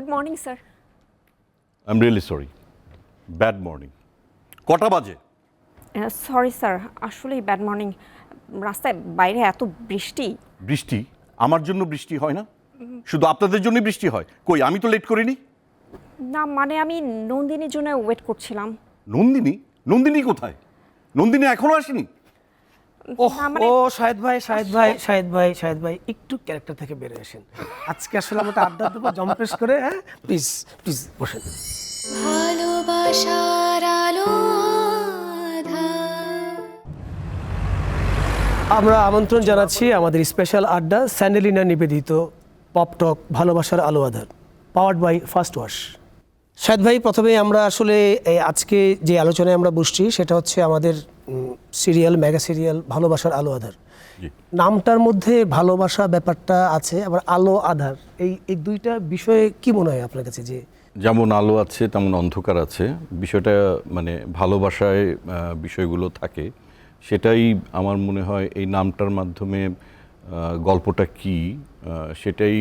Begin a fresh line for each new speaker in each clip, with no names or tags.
Good morning sir
I am really sorry bad morning কটা বাজে?
Sorry sir আসলেই bad morning রাস্তায় বাইরে এত বৃষ্টি।
বৃষ্টি? আমার জন্য বৃষ্টি হয় না? শুধু আপনাদের জন্যই বৃষ্টি হয়? কই আমি তো লেট করিনি?
না মানে আমি নন্দিনীর জন্য ওয়েট করছিলাম।
নন্দিনী? নন্দিনী কোথায়? নন্দিনী এখনও আসেনি?
ও শাহেদ ভাই শাহেদ ভাই শাহেদ ভাই শাহেদ ভাই একটু ক্যারেক্টার থেকে বেরে আসেন। আজকে আসলে আমরা আড্ডা দেবো জম্পেশ করে হ্যাঁ? প্লিজ প্লিজ বসেন।
ভালোবাসার আলো
আমরা আমন্ত্রণ জানাচ্ছি আমাদের স্পেশাল আড্ডা স্যান্ডেলিনা নিবেদিত পপ টক ভালোবাসার আলো আধার powered by first wash Shahed ভাই প্রথমে আমরা আসলে এই আজকে যে আলোচনায় আমরা বসছি সেটা হচ্ছে আমাদের সিরিয়াল মেগা সিরিয়াল ভালোবাসার আলো আধার। নামটার মধ্যে ভালোবাসা ব্যাপারটা আছে আবার আলো আধার। এই এই দুইটা বিষয়ে কি মনে হয় আপনার কাছে যে
যেমন আলো আছে তেমন অন্ধকার আছে। বিষয়টা মানে ভালোবাসায় বিষয়গুলো থাকে। সেটাই আমার মনে হয় এই নামটার মাধ্যমে গল্পটা কি সেটাই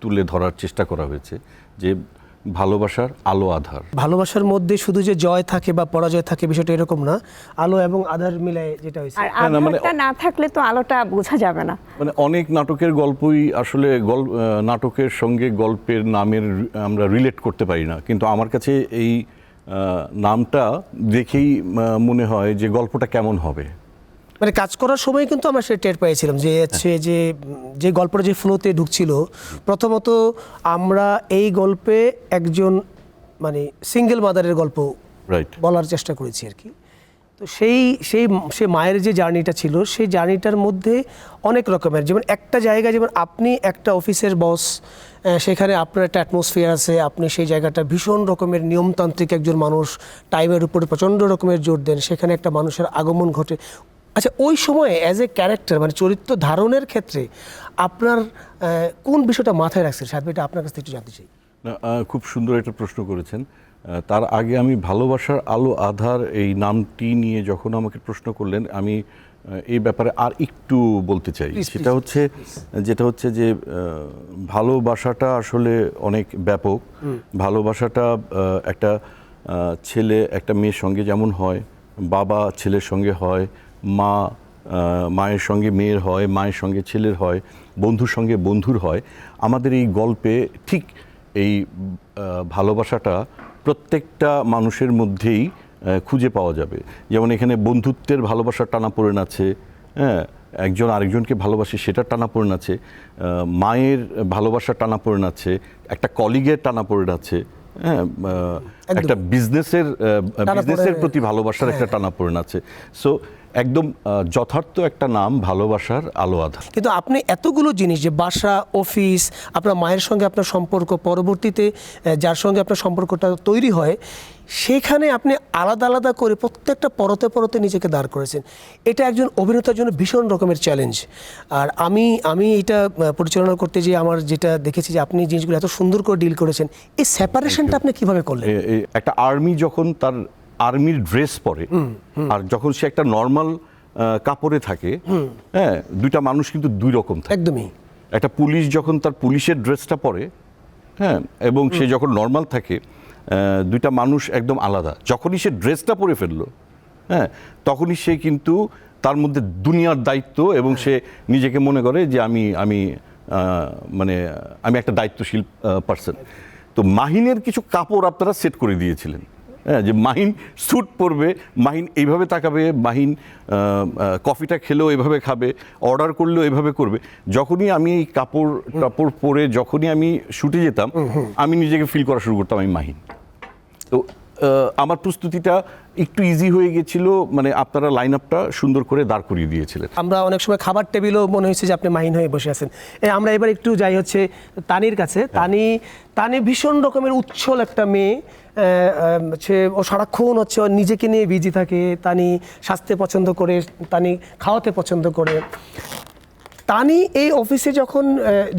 তুলে ধরার চেষ্টা করা হয়েছে। যে ভালোবাসার আলো আধার।
ভালোবাসার মধ্যে শুধু যে জয় থাকে বা পরাজয় থাকে বিষয়টা এরকম না আলো এবং আধার মিলায় যেটা হয়েছে।
আর
মানে-
আধারটা না থাকলে তো আলোটা বোঝা যাবে না।
মানে অনেক নাটকের গল্পই আসলে গল- নাটকের সঙ্গে গল্পের নামের আমরা রিলেট করতে পারি না। কিন্তু আমার কাছে এই নামটা দেখেই মনে হয় যে গল্পটা কেমন হবে।
মানে কাজ করার সময় কিন্তু আমরা সেটা টের পেয়েছিলাম যে হচ্ছে যে যে গল্পটা যে ফ্লোতে ঢুকছিল প্রথমত আমরা এই গল্পে একজন মানে সিঙ্গেল মাদারের গল্প
রাইট
বলার চেষ্টা করেছি আর কি। তো সেই সেই সে মায়ের যে জার্নিটা ছিল সেই জার্নিটার মধ্যে অনেক রকমের যেমন একটা জায়গায় যেমন আপনি একটা অফিসের বস সেখানে আপনার একটা অ্যাটমসফিয়ার আছে আপনি সেই জায়গাটা ভীষণ রকমের নিয়মতান্ত্রিক একজন মানুষ টাইমের উপরে প্রচণ্ড রকমের জোর দেন সেখানে একটা মানুষের আগমন ঘটে। আচ্ছা ওই সময়ে অ্যাজ এ ক্যারেক্টার মানে চরিত্র ধারণের ক্ষেত্রে আপনার কোন বিষয়টা মাথায় রাখছেন? সাহেব এটা আপনার কাছ থেকে একটু জানতে চাই।
খুব সুন্দর একটা প্রশ্ন করেছেন। তার আগে আমি ভালোবাসার আলো আধার এই নামটি নিয়ে যখন আমাকে প্রশ্ন করলেন আমি এই ব্যাপারে আর একটু বলতে চাই। সেটা হচ্ছে যেটা হচ্ছে যে ভালোবাসাটা আসলে অনেক ব্যাপক। ভালোবাসাটা একটা ছেলে একটা মেয়ের সঙ্গে যেমন হয় বাবা ছেলের সঙ্গে হয় মা মায়ের সঙ্গে মেয়ের হয়, মায়ের সঙ্গে ছেলের হয়, বন্ধুর সঙ্গে বন্ধুর হয়। আমাদের এই গল্পে ঠিক এই ভালোবাসাটা প্রত্যেকটা মানুষের মধ্যেই খুঁজে পাওয়া যাবে। যেমন এখানে বন্ধুত্বের ভালোবাসার টানাপোড়েন আছে হ্যাঁ? একজন আরেকজনকে ভালোবাসে, সেটা টানাপোড়েন আছে মায়ের ভালোবাসার টানাপোড়েন আছে একটা কলিগের টানাপোড়েন আছে একটা বিজনেসের বিজনেসের প্রতি ভালোবাসার একটা টানাপোড়েন আছে। সো একদম যথার্থ একটা নাম ভালোবাসার আলো আধার।
কিন্তু আপনি এতগুলো জিনিস যে বাসা অফিস আপনার মায়ের সঙ্গে আপনার সম্পর্ক পরবর্তীতে যার সঙ্গে আপনার সম্পর্কটা তৈরি হয় সেখানে আপনি আলাদা আলাদা করে প্রত্যেকটা পরতে পরতে নিজেকে দাঁড় করেছেন। এটা একজন অভিনেতার জন্য ভীষণ রকমের চ্যালেঞ্জ আর আমি আমি এটা পরিচালনা করতে যে আমার যেটা দেখেছি যে আপনি জিনিসগুলো এত সুন্দর করে ডিল করেছেন এই সেপারেশনটা আপনি কীভাবে করলেন?
একটা আর্মি যখন তার আর্মির ড্রেস পরে আর যখন সে একটা নর্মাল কাপড়ে থাকে হ্যাঁ দুইটা মানুষ কিন্তু দুই রকম থাকে।
একদমই।
একটা পুলিশ যখন তার পুলিশের ড্রেসটা পরে হ্যাঁ এবং সে যখন নর্মাল থাকে দুইটা মানুষ একদম আলাদা। যখনই সে ড্রেসটা পরে ফেলল হ্যাঁ তখনই সে কিন্তু তার মধ্যে দুনিয়ার দায়িত্ব এবং সে নিজেকে মনে করে যে আমি আমি মানে আমি একটা দায়িত্বশীল পার্সন তো মাহিনের কিছু কাপড় আপনারা সেট করে দিয়েছিলেন। হ্যাঁ যে মাহিন স্যুট পরবে মাহিন এইভাবে তাকাবে মাহিন কফিটা খেলেও এভাবে খাবে অর্ডার করলেও এভাবে করবে। যখনই আমি এই কাপড় টাপড় পরে যখনই আমি শুটে যেতাম আমি নিজেকে ফিল করা শুরু করতাম আমি মাহিন। তো আমার প্রস্তুতিটা একটু ইজি হয়ে গেছিল মানে আপনারা লাইন আপটা সুন্দর করে দাঁড় করিয়ে দিয়েছিলেন।
আমরা অনেক সময় খাবার টেবিলও মনে হয়েছে যে আপনি মাহিন হয়ে বসে আছেন। আমরা এবার একটু যাই হচ্ছে তানির কাছে। তানি তানি ভীষণ রকমের উচ্ছল একটা মেয়ে। হচ্ছে ও সারাক্ষণ হচ্ছে ও নিজেকে নিয়ে বিজি থাকে। তানি সাজতে পছন্দ করে তানি খাওয়াতে পছন্দ করে। তানি এই অফিসে যখন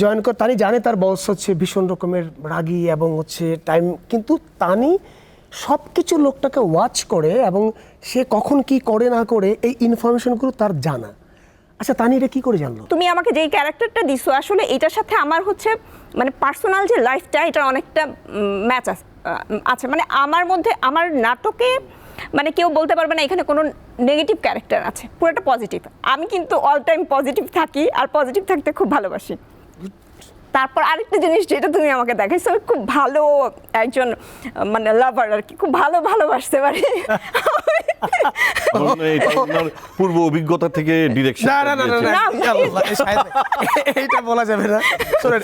জয়েন করে তানি জানে তার বস হচ্ছে ভীষণ রকমের রাগী এবং হচ্ছে টাইম কিন্তু তানি সব কিছু লোকটাকে ওয়াচ করে এবং সে কখন কি করে না করে এই ইনফরমেশনগুলো তার জানা। আচ্ছা তানি এটা কি করে জানলো?
তুমি আমাকে যেই ক্যারেক্টারটা দিছো, আসলে এটার সাথে আমার হচ্ছে মানে পার্সোনাল যে লাইফটা এটার অনেকটা ম্যাচ আছে মানে আমার মধ্যে, আমার নাটকে মানে কেউ বলতে পারবে না, এখানে কোনো নেগেটিভ ক্যারেক্টার আছে। পুরোটা পজিটিভ আমি কিন্তু অল টাইম পজিটিভ থাকি, আর পজিটিভ থাকতে খুব ভালোবাসি। তারপর আরেকটা জিনিস যেটা তুমি আমাকে দেখাইছো আমি খুব ভালো একজন মানে লাভার আর কি খুব ভালো ভালোবাসতে পারি
মনে হয় এটা পূর্ব অভিজ্ঞতা থেকে ডিরেকশন
না না না না এইটা বলা যাবে না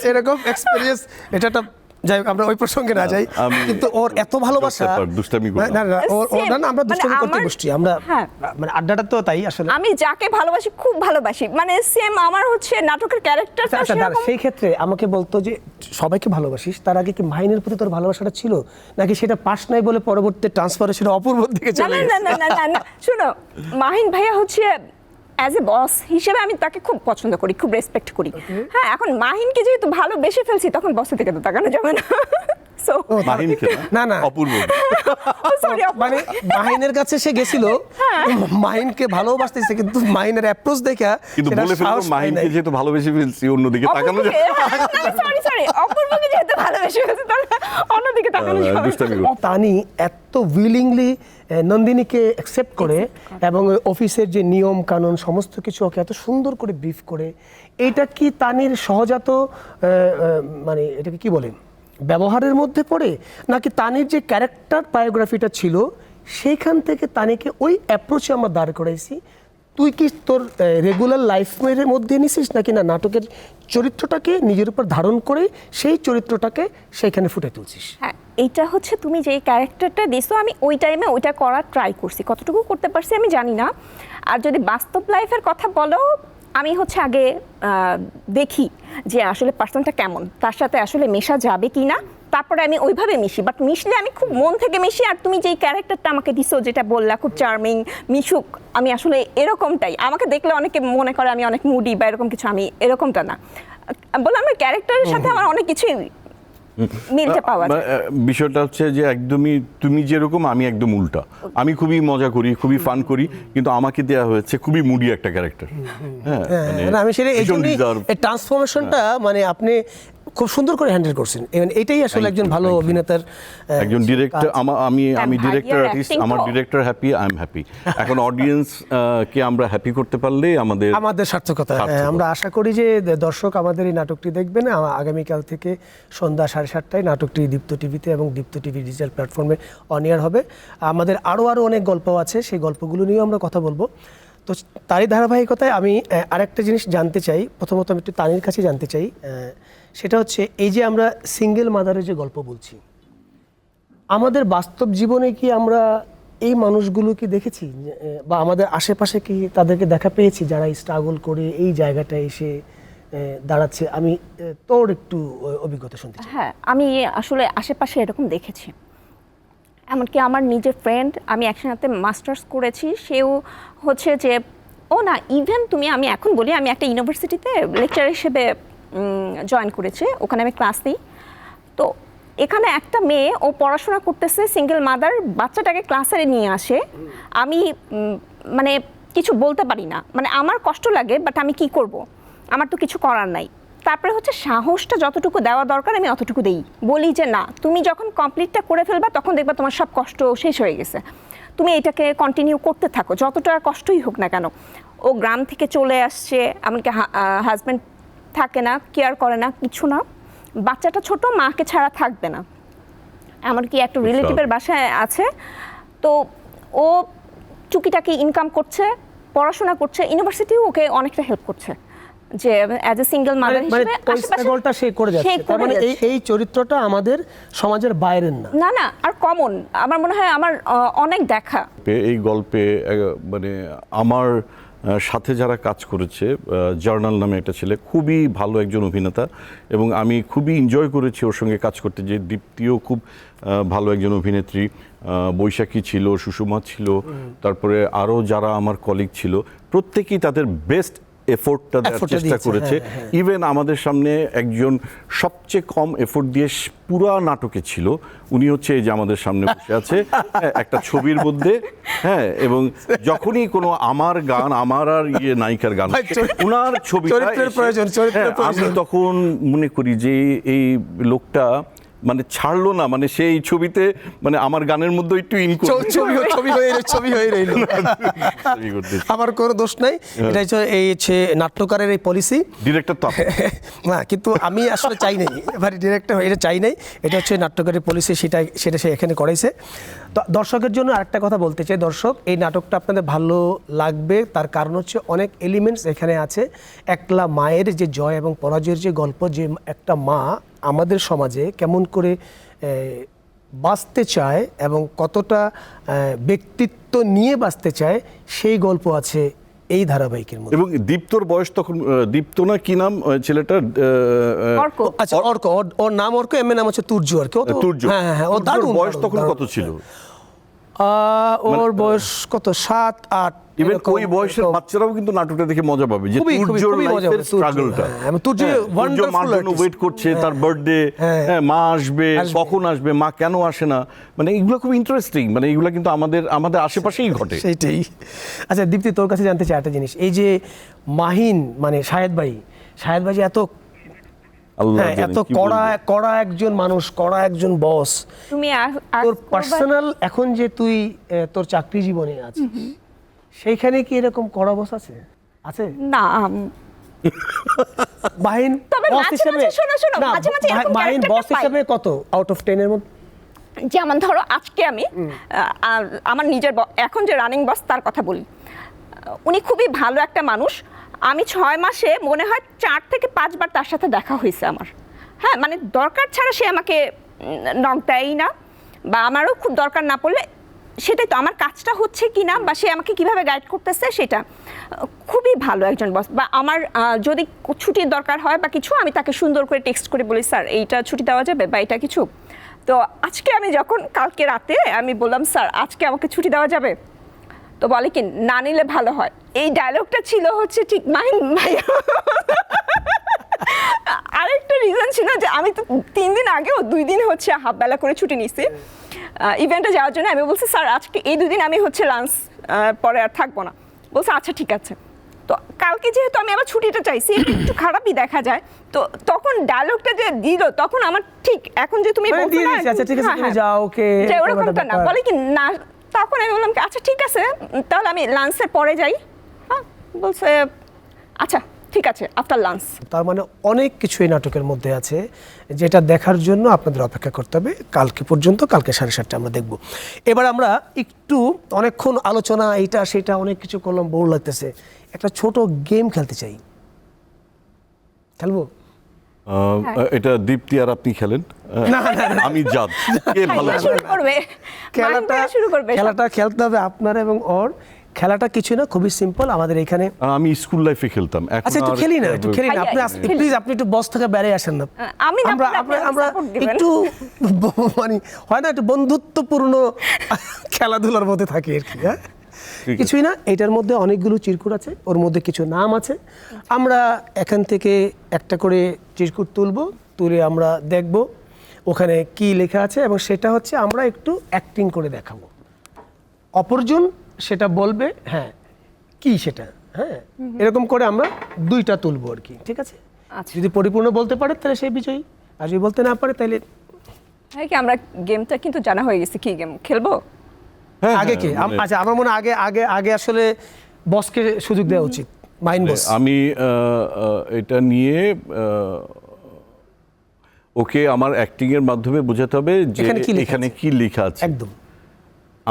এরকম এক্সপিরিয়েন্স এটা একটা যাই হোক, আমরা ওই প্রসঙ্গে না যাই। কিন্তু ওর এত ভালোবাসা
দুষ্টামি
না না না না আমরা
মানে
দুষ্টামি করতে
আমার-
বসছি আমরা
হ্যাঁ।
মানে আড্ডাটা তো তাই আসলে।
আমি যাকে ভালোবাসি খুব ভালোবাসি। মানে সেম আমার হচ্ছে নাটকের ক্যারেক্টার
আচ্ছা আচ্ছা সেই ক্ষেত্রে আমাকে বলতো যে সবাইকে ভালোবাসিস তার আগে কি মাহিনের প্রতি তোর ভালোবাসাটা ছিল? নাকি সেটা পাস নাই বলে পরবর্তীতে ট্রান্সফারে সেটা অপূর্ব দিকে চলে
না না না না না শুনো মাহিন ভাইয়া হচ্ছে অ্যাজ এ বস হিসেবে আমি তাকে খুব পছন্দ করি খুব রেসপেক্ট করি। হ্যাঁ এখন মাহিনকে যেহেতু ভালো বেশি ফেলছি তখন বসে থেকে তো তাকানো যাবে না। সো
ও, তার-
মাহিনকে
না, না।
অপূর্ব।
মানে মাহিনের কাছে সে গেছিল
হ্যাঁ।
মাহিনকে ভালোবাসতেছে কিন্তু মাহিনের অ্যাপ্রোচ দেখা
কিন্তু বলে ফেলব মাহিনকে যেহেতু ভালোবেসে ফেলছি অন্যদিকে তাকানো
সরি সরি অপূর্বকে যেহেতু ভালোবেসে ফেলছি অন্যদিকে তাকানো যাবে।
তানি এত উইলিংলি নন্দিনীকে অ্যাকসেপ্ট করে এবং অফিসের যে নিয়ম কানুন সমস্ত কিছু ওকে এত সুন্দর করে ব্রিফ করে এটা কি তানির সহজাত মানে এটাকে কি বলেন ব্যবহারের মধ্যে পড়ে? নাকি তানির যে ক্যারেক্টার বায়োগ্রাফিটা ছিল সেইখান থেকে তানিকে ওই অ্যাপ্রোচে আমরা দাঁড় করাইছি তুই কি তোর রেগুলার লাইফের মধ্যে নিছিস নাকি না নাটকের চরিত্রটাকে নিজের উপর ধারণ করে সেই চরিত্রটাকে সেইখানে ফুটে তুলছিস?
হ্যাঁ এইটা হচ্ছে তুমি যে ক্যারেক্টারটা দিছো, আমি ওই টাইমে ওইটা করার ট্রাই করছি। কতটুকু করতে পারছি আমি জানি না। আর যদি বাস্তব লাইফের কথা বলো, আমি হচ্ছে আগে দেখি যে আসলে পার্সনটা কেমন, তার সাথে আসলে মেশা যাবে কি না তারপরে আমি ওইভাবে মিশি বাট মিশলে আমি খুব মন থেকে মিশি আর তুমি যেই ক্যারেক্টারটা আমাকে দিছো যেটা বললা খুব চার্মিং মিশুক আমি আসলে এরকমটাই। আমাকে দেখলে অনেকে মনে করে আমি অনেক মুডি বা এরকম কিছু আমি এরকমটা না। বললাম না ক্যারেক্টারের সাথে আমার অনেক কিছুই মিলতে পাওয়া যায়।
বিষয়টা হচ্ছে যে একদমই তুমি যেরকম আমি একদম উল্টা। আমি খুবই মজা করি খুবই ফান করি কিন্তু আমাকে দেয়া হয়েছে খুবই মুডি একটা ক্যারেক্টার হ্যাঁ মানে
আমি সেটা এই ট্রান্সফরমেশনটা মানে আপনি খুব সুন্দর করে হ্যান্ডেল করছেন। এবং এটাই আসলে একজন ভালো অভিনেতার
একজন ডিরেক্টর আমি আমি ডিরেক্টর আর্টিস্ট আমার director happy I am happy এখন অডিয়েন্স কে আমরা হ্যাপি করতে পারলে আমাদের
আমাদের সার্থকতা হ্যাঁ, আমরা আশা করি যে দর্শক আমাদের এই নাটকটি দেখবেন। আগামীকাল থেকে সন্ধ্যা সাড়ে সাতটায় নাটকটি দীপ্ত টিভিতে এবং দীপ্ত টিভি ডিজিটাল প্ল্যাটফর্মে অনিয়ার হবে। আমাদের আরও আরও অনেক গল্প আছে সেই গল্পগুলো নিয়েও আমরা কথা বলব। তো তারই ধারাবাহিকতায় আমি আরেকটা জিনিস জানতে চাই। প্রথমত আমি একটু তানির কাছে জানতে চাই। সেটা হচ্ছে এই যে আমরা সিঙ্গেল মাদারের যে গল্প বলছি, আমাদের বাস্তব জীবনে কি আমরা এই মানুষগুলো কি দেখেছি বা আমাদের আশেপাশে কি তাদেরকে দেখা পেয়েছি যারা স্ট্রাগল করে এই জায়গাটায় এসে দাঁড়াচ্ছে? আমি তোর একটু অভিজ্ঞতা শুনতে
হ্যাঁ আমি আসলে আশেপাশে এরকম দেখেছি। এমনকি আমার নিজের ফ্রেন্ড আমি একসাথে মাস্টার্স করেছি, সেও হচ্ছে যে, ও না ইভেন তুমি আমি এখন বলি, আমি একটা ইউনিভার্সিটিতে লেকচার হিসেবে জয়েন করেছি, ওখানে আমি ক্লাস নিই। তো এখানে একটা মেয়ে, ও পড়াশোনা করতেছে সিঙ্গেল মাদার বাচ্চাটাকে ক্লাসে নিয়ে আসে। আমি মানে কিছু বলতে পারি না। মানে আমার কষ্ট লাগে বাট আমি কি করব? আমার তো কিছু করার নাই। তারপরে হচ্ছে সাহসটা যতটুকু দেওয়া দরকার, আমি অতটুকু দেই। বলি যে, না, তুমি যখন কমপ্লিটটা করে ফেলবা, তখন দেখবা তোমার সব কষ্ট শেষ হয়ে গেছে। তুমি এটাকে কন্টিনিউ করতে থাকো। যতটা কষ্টই হোক না কেন। ও গ্রাম থেকে চলে আসছে, এমনকি হাজব্যান্ড থাকে না কেয়ার করে না কিছু না। বাচ্চাটা ছোট মাকে ছাড়া থাকবে না। এমনকি একটা রিলেটিভের বাসায় আছে। তো ও টুকিটাকি ইনকাম করছে পড়াশোনা করছে ইউনিভার্সিটিও ওকে অনেকটা হেল্প করছে। যে অ্যাজ এ সিঙ্গেল মাদার হিসেবে আশেপাশে
সে করে যাচ্ছে। তার মানে এই এই চরিত্রটা আমাদের সমাজের বাইরের না।
না না আর কমন আমার মনে হয় আমার অনেক দেখা।
এই গল্পে মানে আমার সাথে যারা কাজ করেছে জার্নাল নামে একটা ছেলে খুবই ভালো একজন অভিনেতা এবং আমি খুবই এনজয় করেছি ওর সঙ্গে কাজ করতে যে দীপ্তিও খুব ভালো একজন অভিনেত্রী বৈশাখী ছিল সুষমা ছিল তারপরে আরও যারা আমার কলিগ ছিল প্রত্যেকেই তাদের বেস্ট এফোর্টটা দেওয়ার চেষ্টা করেছে।
হ্যাঁ, হ্যাঁ।
ইভেন আমাদের সামনে একজন সবচেয়ে কম এফোর্ট দিয়ে পুরা নাটকে ছিল। উনি হচ্ছে এই যে আমাদের সামনে বসে আছে। হ্যাঁ, একটা ছবির মধ্যে। হ্যাঁ এবং যখনই কোনো আমার গান আমার আর ইয়ে নায়িকার গান
চরিত্রের
হ্যাঁ, আমি তখন মনে করি যে এই লোকটা মানে ছাড়লো না মানে সেই ছবিতে মানে আমার গানের মধ্যে একটু ইন
ছবি ছবি হয়ে ছবি হয়ে রইল আমার কোনো দোষ নাই। এটা হচ্ছে এই হচ্ছে নাট্যকারের এই পলিসি
ডিরেক্টর তো।
না কিন্তু আমি আসলে চাই নাই। এবার ডিরেক্টর এটা চাই নাই। এটা হচ্ছে নাট্যকারের পলিসি সেটা সেটা সে এখানে করাইছে। তো দর্শকের জন্য আরেকটা কথা বলতে চাই। দর্শক এই নাটকটা আপনাদের ভালো লাগবে। তার কারণ হচ্ছে অনেক এলিমেন্টস এখানে আছে। একলা মায়ের যে জয় এবং পরাজয়ের যে গল্প যে একটা মা আমাদের সমাজে কেমন করে বাঁচতে চায় এবং কতটা ব্যক্তিত্ব নিয়ে বাঁচতে চায় সেই গল্প আছে এই ধারাবাহিকের মধ্যে।
এবং দীপ্তর বয়স তখন দীপ্ত না কি নাম ছেলেটার
আচ্ছা অর্ক ওর- নাম অর্ক এম এর নাম হচ্ছে তুর্য আর কি ও
তুর্য।
হ্যাঁ হ্যাঁ হ্যাঁ, ও দারুণ
বয়স তখন কত ছিল?
ওর বয়স কত? সাত আট
ইভেন ওই বয়সের বাচ্চারাও কিন্তু নাটকটা দেখে মজা পাবে যে তুর্যর লাইফের স্ট্রাগলটা
হ্যাঁ, তুর্য wonderful artist।
ওয়েট করছে তার বার্থডে
হ্যাঁ।
হ্যাঁ মা আসবে
আসবে।
কখন আসবে মা কেন আসে না? মানে এগুলো খুব ইন্টারেস্টিং মানে এগুলো কিন্তু আমাদের আমাদের আশেপাশেই ঘটে।
সেইটাই। আচ্ছা দীপ্তি তোর কাছে জানতে চাই একটা জিনিস। এই যে মাহিন মানে শাহেদ ভাই শাহেদ ভাই এত
আল্লাহ
হ্যাঁ এত কড়া। কড়া একজন মানুষ কড়া একজন বস
তুমি
তোর পার্সোনাল এখন যে তুই তোর চাকরি জীবনে আছিস সেইখানে কি এরকম কড়া বস আছে? আছে?
না। তবে
boss হিসেবে-
শোনো, শোনো, মাঝে মাঝে এরকম
মাহিন বস হিসেবে কত? আউট অফ টেন এর মধ্যে?
যেমন ধরো আজকে আমি আহ, আর আমার নিজের এখন যে রানিং বস তার কথা বলি। উনি খুবই ভালো একটা মানুষ। আমি ছয় মাসে মনে হয় চার থেকে পাঁচবার তার সাথে দেখা হয়েছে আমার। হ্যাঁ মানে দরকার ছাড়া সে আমাকে নক দেয়ই না বা আমারও খুব দরকার না পড়লে সেটাই তো। আমার কাজটা হচ্ছে কি না বা সে আমাকে কীভাবে গাইড করতেছে সেটা খুবই ভালো একজন বস বা আমার যদি ছুটির দরকার হয় বা কিছু, আমি তাকে সুন্দর করে টেক্সট করে বলি, স্যার, এইটা ছুটি দেওয়া যাবে বা এটা কিছু? তো আজকে আমি যখন, কালকে রাতে আমি বললাম, স্যার, আজকে আমাকে ছুটি দেওয়া যাবে? তো বলে কি, না নিলে ভালো হয়। এই ডায়লগটা ছিল হচ্ছে ঠিক মাইন ভাই আরেকটা রিজন ছিল যে আমি তো তিন দিন আগেও দুই দিন হচ্ছে হাফ বেলা করে ছুটি নিছি। ইভেন্টে যাওয়ার জন্য আমি বলছি স্যার আজকে এই দুদিন আমি হচ্ছে লাঞ্চ পরে আর থাকব না। বলছে আচ্ছা ঠিক আছে। তো কালকে যেহেতু আমি আবার ছুটিটা চাইছি একটু খারাপই দেখা যায়। তো তখন ডায়লগটা যে দিল তখন আমার ঠিক এখন যে তুমি
মানে আচ্ছা, ঠিক আছে,
হ্যাঁ, হ্যাঁ।
যাও, ওকে,
ওরকমটা না। বলে কি না। তখন আমি বললাম আচ্ছা ঠিক আছে তাহলে আমি লাঞ্চের পরে যাই। বলছে আচ্ছা ঠিক আছে আফটার লাঞ্চ
তার মানে অনেক কিছু এই নাটকের মধ্যে আছে যেটা দেখার জন্য আপনাদের অপেক্ষা করতে হবে। কালকে পর্যন্ত কালকে সাড়ে সাতটা আমরা দেখব। এবার আমরা একটু অনেকক্ষণ আলোচনা এইটা সেটা অনেক কিছু করলাম বোর লাগতেছে। একটা ছোট গেম খেলতে চাই। খেলব?
আহ, এটা দীপ্তি আর আপনি খেলেন। আমি জাদ কে ভালো
খেলাটা
শুরু করবে
খেলাটা খেলতে হবে আপনার এবং ওর। খেলাটা কিছু না খুবই সিম্পল আমাদের এখানে
আমি স্কুল লাইফে খেলতাম
আচ্ছা একটু খেলি না একটু খেলি না। আপনি প্লিজ আপনি একটু বস থেকে বেড়ে আসেন না।
আমি না
আমরা আমরা একটু মানে হয় না একটু বন্ধুত্বপূর্ণ খেলাধুলার মধ্যে থাকি আর কি হ্যাঁ? কিছুই না এটার মধ্যে অনেকগুলো চিরকুট আছে ওর মধ্যে কিছু নাম আছে। আমরা এখান থেকে একটা করে চিরকুট তুলব তুলে আমরা দেখব ওখানে কি লেখা আছে এবং সেটা হচ্ছে আমরা একটু অ্যাক্টিং করে দেখাবো। অপরজন সেটা বলবে হ্যাঁ কি সেটা হ্যাঁ এরকম করে আমরা দুইটা তুলবো আর কি ঠিক আছে?
আচ্ছা।
যদি পরিপূর্ণ বলতে পারে তাহলে সেই বিজয়ী আর যদি বলতে না পারে তাহলে
হ্যাঁ কি আমরা গেমটা কিন্তু জানা হয়ে গেছে কি গেম খেলব?
হ্যাঁ,
আগে কে?
হ্যাঁ, মানে-
আচ্ছা আমার মনে হয় আগে আগে আগে আসলে বসকে সুযোগ দেওয়া উচিত মাইন্ড বস
আমি এটা নিয়ে ওকে আমার অ্যাক্টিং এর মাধ্যমে বোঝাতে হবে যে
কি
এখানে কি লেখা আছে।
একদম।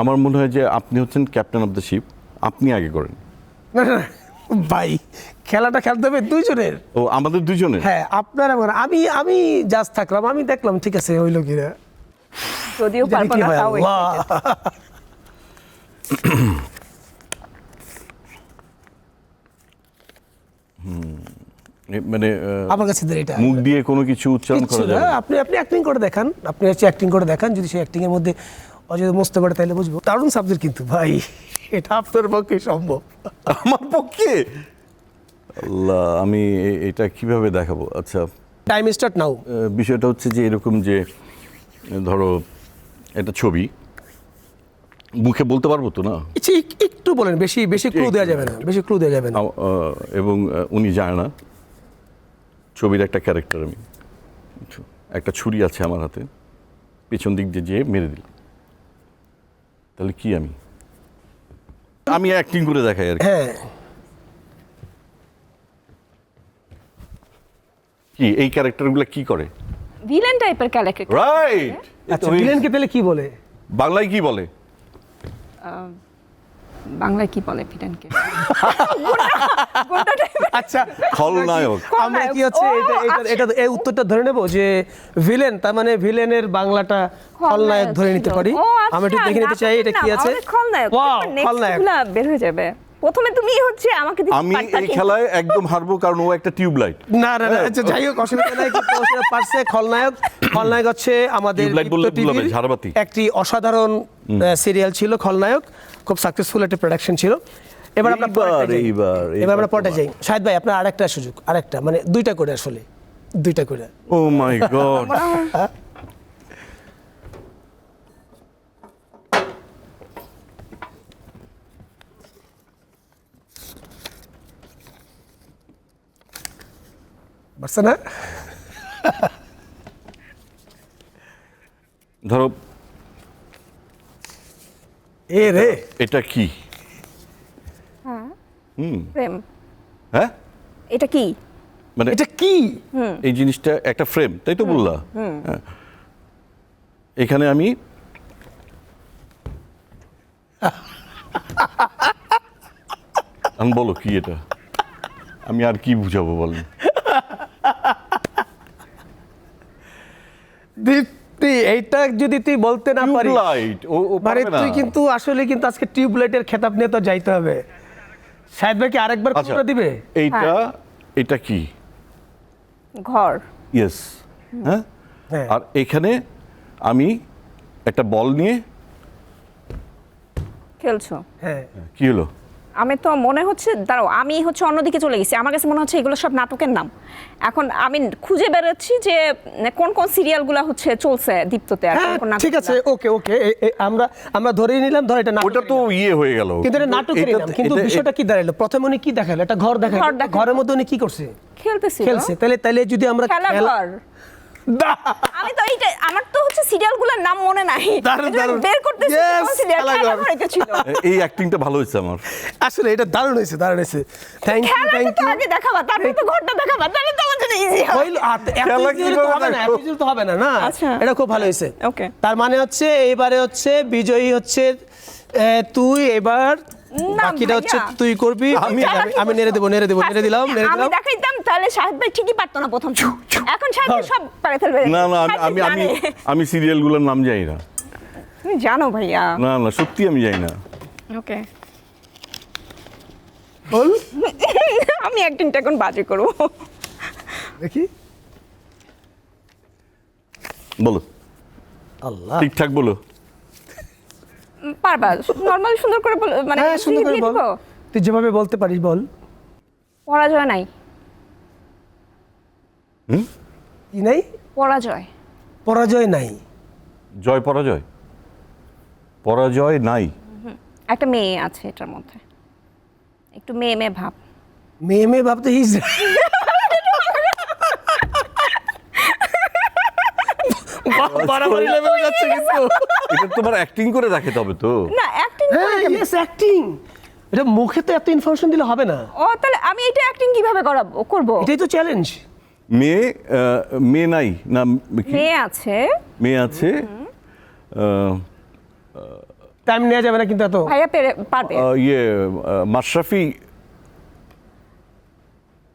আমার মনে হয় যে আপনি হচ্ছেন ক্যাপ্টেন অফ দ্য শিপ আপনি আগে করেন।
না না না, ভাই খেলাটা খেলতে হবে দুইজনের।
ও আমাদের দুজনের
হ্যাঁ আপনার আমার আমি আমি জাজ থাকলাম আমি দেখলাম ঠিক আছে হইল কিনা
যদিও পারব না তাও
আল্লাহ।
মানে
আমার কাছে এটা।
মুখ দিয়ে কোনো কিছু উচ্চারণ করা যাবে
আপনি আপনি অ্যাক্টিং করে দেখান আপনি হচ্ছে অ্যাক্টিং করে দেখান যদি সেই অ্যাক্টিং এর মধ্যে অযোধ্যা বুঝতে পারে তাহলে বুঝব। দারুণ সাবজেক্ট কিন্তু ভাই এটা আপনার পক্ষে সম্ভব।
আমার পক্ষে? আল্লাহ আমি এটা কীভাবে দেখাবো? আচ্ছা।
টাইম স্টার্ট নাও
বিষয়টা হচ্ছে যে এরকম যে ধরো একটা ছবি মুখে বলতে পারব তো না?
একটু বলেন বেশি বেশি ক্লু দেওয়া যাবে না বেশি ক্লু দেওয়া যাবে না।
এবং উনি যায় না। ছবির একটা ক্যারেক্টার আমি। একটা ছুরি আছে আমার হাতে। পেছন দিক দিয়ে যেয়ে মেরে দিল। তাহলে কি আমি? আমি অ্যাক্টিং করে দেখাই আর কি।
হ্যাঁ।
কি এই ক্যারেক্টারগুলো কি করে?
ভিলেন টাইপের ক্যারেক্টার
রাইট
আচ্ছা ভিলেনকে তাহলে কি বলে?
বাংলায় কি বলে?
বাংলায় কি বলে ভিলেনকে
আচ্ছা
খলনায়ক।
আমরা কি হচ্ছে এটা এটা
আচ্ছা।
এই উত্তরটা ধরে নেব যে ভিলেন তার মানে ভিলেনের বাংলাটা খলনায়ক ধরে নিতে পারি।
ও,
আমি একটু
আচ্ছা,
দেখে নিতে চাই এটা কি আছে?
খলনায়ক।
খলনায়ক।
বের হয়ে যাবে। প্রথমে তুমি হচ্ছে আমাকে
আমি এই খেলায় একদম হারবো কারণ ও একটা টিউবলাইট।
না না না আচ্ছা যাই হোক অসুবিধা নাই পারছে খলনায়ক। খলনায়ক হচ্ছে আমাদের টিভির একটি অসাধারণ সিরিয়াল ছিল খলনায়ক। খুব সাকসেসফুল একটা প্রোডাকশন ছিল। এবার আমরা
এইবার,
যাই। এবার আমরা পরটা যাই। শাহেদ ভাই আপনার আরেকটা সুযোগ আরেকটা মানে দুইটা করে আসলে দুইটা করে।
ও মাই গড।
পারছে না?
ধরো
এ রে।
এটা কি?
প্রেম
হ্যাঁ?
এটা কি?
মানে
এটা কি?
এই জিনিসটা একটা ফ্রেম তাই তো বললা? হ্যাঁ। এখানে আমি আমি বলো কি এটা? আমি আর কি বুঝাবো বলেন
দীপ্তি এইটা যদি তুই বলতে না পারিস
টিউবলাইট ও ও
মানে তুই কিন্তু আসলে কিন্তু আজকে টিউবলাইটের খেতাব নিয়ে তো যাইতে হবে। শাহেদ ভাই কি আরেকবার
আচ্ছা
কোনটা দিবে?
এইটা এটা কি?
ঘর।
ইয়েস হ্যাঁ?
হ্যাঁ।
আর এখানে আমি একটা বল নিয়ে
খেলছো।
হ্যাঁ।
হ্যাঁ।
কি হলো?
আমি তো মনে হচ্ছে দাঁড়াও আমি হচ্ছে অন্যদিকে চলে গেছি। আমার কাছে মনে হচ্ছে এগুলো সব নাটকের নাম। এখন আমি খুঁজে বেরোচ্ছি যে কোন কোন সিরিয়ালগুলো হচ্ছে চলছে দীপ্ততে আর কোন
হ্যাঁ
কোন
ঠিক আছে ওকে ওকে আমরা আমরা ধরেই নিলাম ধর এটা নাটক
ওটা তো ইয়ে হয়ে গেল।
কিন্তু এটা নাটকের
এটা-
নাম কিন্তু বিষয়টা কি দাঁড়াল? প্রথমে উনি কি দেখাল? একটা ঘর দেখাল।
ঘর
ঘরের মধ্যে উনি কি করছে?
খেলতেছিল।
খেলছে। তাহলে তাহলে যদি আমরা
খেলা ঘর আমি তো এইটা আমার তো হচ্ছে সিরিয়ালগুলোর নাম মনে নাই। বের ছিল।
এই অ্যাক্টিংটা ভালো হয়েছে আমার।
আসলে এটা দারুণ হয়েছে দারুণ হয়েছে। থ্যাংক ইউ থ্যাংক ইউ
আগে দেখাবা তারপরে তো ঘরটা দেখাবা তাহলে তো আমার জন্য ইজি হবে।
খেলা কীভাবে
হবে না, easy তো হবে না না?
আচ্ছা।
এটা খুব ভালো হয়েছে।
Okay.
তার মানে হচ্ছে এইবারে হচ্ছে বিজয়ী হচ্ছে তুই এবার বাকিটা হচ্ছে তুই করবি আমি আমি- আমি নেড়ে দেবো নেড়ে দেবো নেড়ে দিলাম নেড়ে
আমি
দিলাম।
দেখাইতাম তাহলে শাহেদ ভাই ঠিকই পারতো না প্রথম। এখন শাহেদ ভাই সব পারে ফেলবে।
না না আমি আমি আমি সিরিয়ালগুলোর নাম জানি না।
তুমি জানো ভাইয়া।
না না সত্যি আমি জানি না।
ওকে।
বল।
আমি অ্যাক্টিংটা এখন বাজে করব।
দেখি।
বলো।
আল্লাহ।
ঠিকঠাক বলো।
পারবা। নর্মালি সুন্দর করে বল মানে
হ্যাঁ সুন্দর করে বল। তুই যেভাবে বলতে পারিস বল।
পরাজয় নাই।
কি নাই?
পরাজয়।
পরাজয় নাই।
জয় পরাজয়? পরাজয় নাই।
একটা মেয়ে আছে এটার মধ্যে। একটু মেয়ে মেয়ে ভাব।
মেয়ে মেয়ে ভাবতে হিস বাড়াবাড়ি লেভেলে যাচ্ছে কিন্তু।
এটা তোমার অ্যাক্টিং করে হবে তো।
না অ্যাক্টিং
হ্যাঁ ইয়েস অ্যাক্টিং এটা মুখে তো এত ইনফরমেশন দিলে হবে না।
ও তাহলে আমি এটা অ্যাক্টিং কীভাবে করাবো করব?
এটাই তো চ্যালেঞ্জ
মেয়ে আহ, মেয়ে নাই না
মেয়ে আছে।
মেয়ে আছে।
টাইম নেওয়া যাবে না কিন্তু এত।
ভাইয়া পারবে।
ইয়ে মাশরাফি।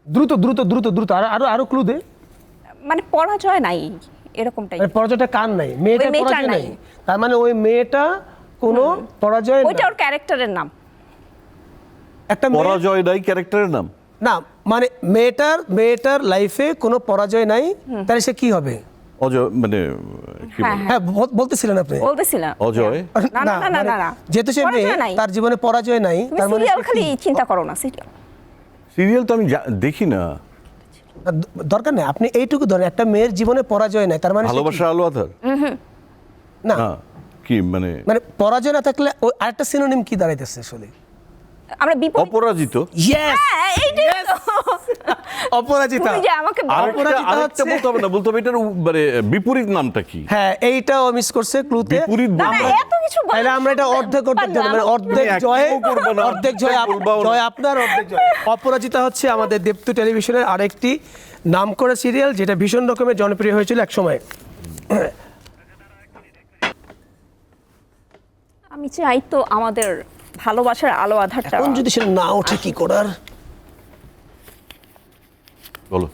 দ্রুত দ্রুত দ্রুত দ্রুত। আরও আরও আরও ক্লু দে।
মানে পরাজয় নাই। এরকমটাই।
মানে পরাজয়টা কার নাই? মেয়েটা পরাজয় নাই। তার মানে ওই মেয়েটা কোনো পরাজয়
ওইটা ওর ক্যারেক্টারের নাম।
একটা
পরাজয় নাই ক্যারেক্টারের নাম?
না মানে মেয়েটার মেয়েটার লাইফে কোনো পরাজয় নাই। তাহলে সে কি হবে?
অজয় মানে
হ্যাঁ
বলে?
হ্যাঁ। বল- বলতেছিলেন আপনি।
বলতেছিলাম।
অজয়?
না না না না
মানে
না না।
যেহেতু সে মেয়ে তার জীবনে পরাজয় নাই তার মানে
সিরিয়াল খালি চিন্তা করো না সিরিয়াল
সিরিয়াল তো আমি দেখি না
না, দরকার নেই। আপনি এইটুকু ধরেন একটা মেয়ের জীবনে পরাজয় নাই তার মানে ভালোবাসা
ভালোবাসার আলো আধার?
না।
কি মানে?
মানে পরাজয় না থাকলে ওই আরেকটা সিনোনিম কি দাঁড়াইতেছে আসলে?
আমরা বিপরীত
অপরাজিত?
ইয়েস
হ্যাঁ, এইটাই
অপরাজিতা।
তুমি যে আমাকে।
অপরাজিতা হচ্ছে-
বলতে হবে না বলতে হবে এটার মানে বিপরীত নামটা কি?
হ্যাঁ এইটাও মিস করছে ক্লুতে
বিপরীত
না,
বলতে
না,
হবে।
এত কিছু
তাহলে আমরা এটা অর্ধেক অর্ধেক। মানে অর্ধেক জয়
না,
অর্ধেক জয়। জয় আপনার অর্ধেক জয়। অপরাজিতা হচ্ছে আমাদের দেবতু টেলিভিশনের আরেকটি নাম করা সিরিয়াল যেটা ভীষণ রকমের জনপ্রিয় হয়েছিল এক সময়
আমি চাই তো আমাদের ভালোবাসার আলো আধারটা।
এখন যদি সেটা না ওঠে কি করার?
বলো।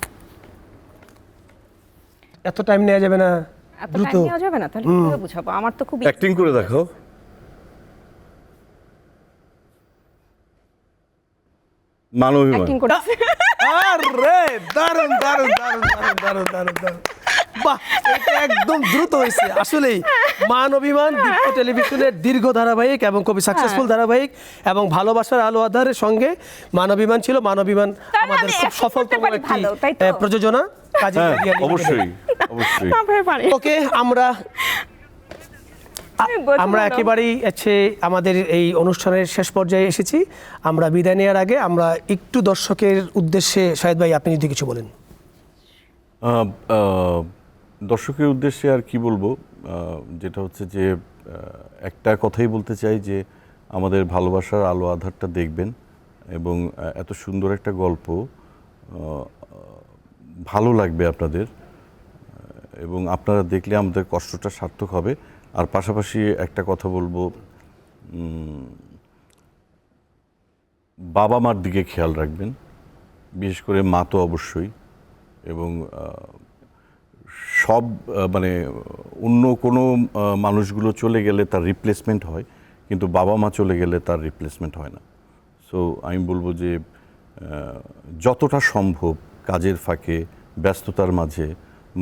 এত টাইম নেওয়া যাবে না
এত
দ্রুত।
টাইম নেওয়া যাবে না? তাহলে কীভাবে বুঝাবো? আমার তো খুব
অ্যাক্টিং করে দেখো। মানবিমান
আরে দারুণ দারুণ দারুণ দারুণ দারুণ দারুণ দারুণ। বাহ একদম দ্রুত হয়েছে। আসলেই মান অভিমান দীপ্ত টেলিভিশনের দীর্ঘ ধারাবাহিক এবং খুবই সাকসেসফুল ধারাবাহিক এবং ভালোবাসার আলো আধারের সঙ্গে মান অভিমান ছিল। মান অভিমান আমাদের খুব সফলতম একটি প্রযোজনা কাজী
হ্যাঁ। অবশ্যই অবশ্যই।
ওকে আমরা আমরা একেবারেই হচ্ছে আমাদের এই অনুষ্ঠানের শেষ পর্যায়ে এসেছি। আমরা বিদায় নেওয়ার আগে আমরা একটু দর্শকের উদ্দেশ্যে শাহেদ ভাই আপনি যদি কিছু বলেন।
দর্শকের উদ্দেশ্যে আর কি বলব? যেটা হচ্ছে যে একটা কথাই বলতে চাই যে, আমাদের ভালোবাসার আলো আধারটা দেখবেন এবং এত সুন্দর একটা গল্প ভালো লাগবে আপনাদের এবং আপনারা দেখলে আমাদের কষ্টটা সার্থক হবে। আর পাশাপাশি একটা কথা বলব বাবা মার দিকে খেয়াল রাখবেন, বিশেষ করে মা তো অবশ্যই এবং সব মানে অন্য কোনো মানুষগুলো চলে গেলে তার রিপ্লেসমেন্ট হয় কিন্তু বাবা মা চলে গেলে তার রিপ্লেসমেন্ট হয় না। সো আমি বলব যে যতটা সম্ভব কাজের ফাঁকে ব্যস্ততার মাঝে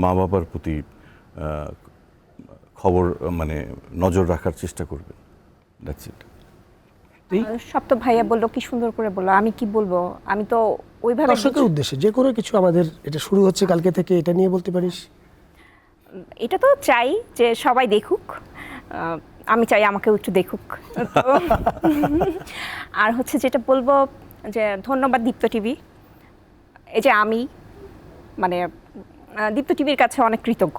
মা বাবার প্রতি খবর মানে নজর রাখার চেষ্টা করবেন। দ্যাটস ইট
সব তো ভাইয়া বলল কি সুন্দর করে বলল আমি কি বলব? আমি তো ওইভাবে
দর্শকের উদ্দেশ্যে যে কোনো কিছু আমাদের এটা শুরু হচ্ছে কালকে থেকে এটা নিয়ে বলতে পারিস?
এটা তো চাই যে সবাই দেখুক। আমি চাই আমাকেও একটু দেখুক। আর হচ্ছে যেটা বলব যে ধন্যবাদ দীপ্ত টিভি। এই যে আমি মানে দীপ্ত টিভির কাছে অনেক কৃতজ্ঞ।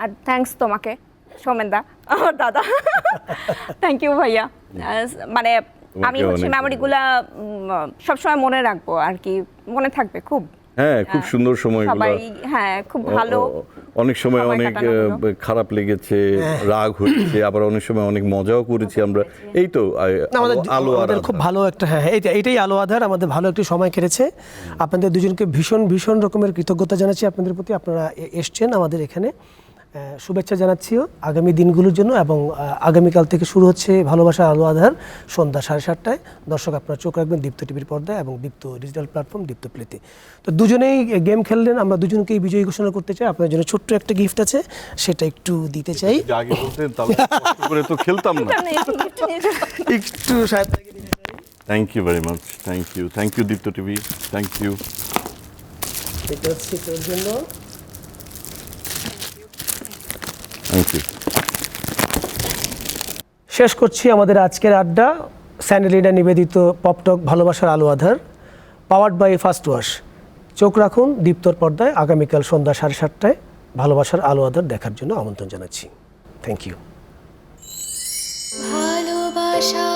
আর থ্যাঙ্কস তোমাকে সৌমেনদা আমার দাদা। থ্যাংক ইউ ভাইয়া। মানে আমি হচ্ছে মেমোরিগুলা সবসময় মনে রাখব আর কি। মনে থাকবে খুব।
হ্যাঁ খুব সুন্দর সময়গুলো।
সবাই হ্যাঁ খুব ভালো
অনেক সময় অনেক খারাপ লেগেছে রাগ হয়েছে আবার অনেক সময় অনেক মজাও করেছি আমরা। এই তো আলো-
আধার খুব ভালো একটা হ্যাঁ এইটা এটাই আলো আধার আমাদের ভালো একটি সময় কেটেছে। আপনাদের দুজনকে ভীষণ ভীষণ রকমের কৃতজ্ঞতা জানাচ্ছি। আপনাদের প্রতি আপনারা এসছেন আমাদের এখানে। শুভেচ্ছা জানাচ্ছিও আগামী দিনগুলোর জন্য এবং আগামীকাল থেকে শুরু হচ্ছে ভালোবাসা আলো আধার সন্ধ্যা সাড়ে সাতটায়। দর্শক আপনারা চোখ রাখবেন দীপ্ত টিভির পর্দায় এবং দীপ্ত ডিজিটাল প্ল্যাটফর্ম দীপ্ত প্লেতে। তো দুজনেই গেম খেললেন আমরা দুজনকেই বিজয়ী ঘোষণা করতে চাই। আপনার জন্য ছোট্ট একটা গিফট আছে সেটা একটু দিতে চাই।
যদি আগে বলতেন করে তো খেলতাম না।
একটু
thank you very much thank you thank you Deepto TV thank you
এটা হচ্ছে তোর জন্য।
থ্যাংক ইউ
শেষ করছি আমাদের আজকের আড্ডা। স্যান্ডেলিনা নিবেদিত পপটক ভালোবাসার আলো আধার পাওয়ার্ড বাই ফার্স্ট ওয়াশ চোখ রাখুন দীপ্তর পর্দায় আগামীকাল সন্ধ্যা সাড়ে সাতটায় ভালোবাসার আলো আধার দেখার জন্য আমন্ত্রণ জানাচ্ছি। থ্যাংক ইউ
ভালোবাসা